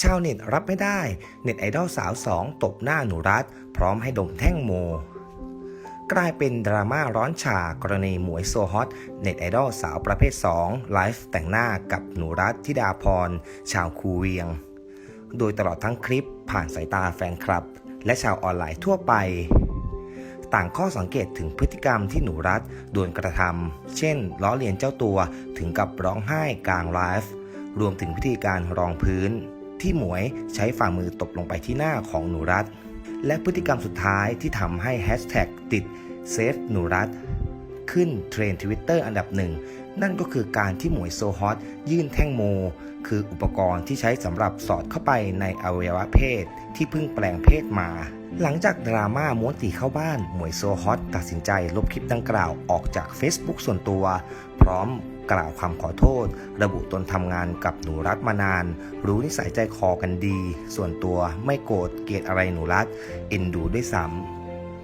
ชาวเน็ตรับไม่ได้ เน็ตไอดอลสาวสองตบหน้าหนูรัฐ พร้อมให้ดมแท่งโม กลายเป็นดราม่าร้อนฉากรณีหมวยโซฮอต เน็ตไอดอลสาวประเภท 2 ไลฟ์แต่งหน้ากับหนูรัฐธิดาพร ชาวคูเวียง โดยตลอดทั้งคลิปผ่านสายตาแฟนคลับ และชาวออนไลน์ทั่วไป ต่างข้อสังเกตถึงพฤติกรรมที่หนูรัฐโดนกระทำเช่น ล้อเลียนเจ้าตัวถึงกับร้องไห้กลางไลฟ์รวมถึงวิธีการรองพื้น ที่หมวยใช้ฝ่ามือตบลงไปที่หน้าของหนูรัฐ และพฤติกรรมสุดท้ายที่ทำให้แฮชแท็กติดเซฟหนูรัฐ ขึ้นเทรนทวิตเตอร์อันดับหนึ่ง นั่นก็คือการที่หมวยโซฮอตยื่นแท่งโม คืออุปกรณ์ที่ใช้สำหรับสอดเข้าไปในอวัยวะเพศ ที่เพิ่งแปลงเพศมา หลังจากดราม่าม้วนตีเข้าบ้าน หมวยโซฮอตตัดสินใจลบคลิปดังกล่าวออกจาก Facebook ส่วนตัว พร้อมกล่าวคำขอโทษ ระบุตนทำงานกับหนูรัฐมานาน รู้นิสัยใจคอกันดี ส่วนตัวไม่โกรธเกลียดอะไรหนูรัฐเอ็นดูด้วยซ้ำ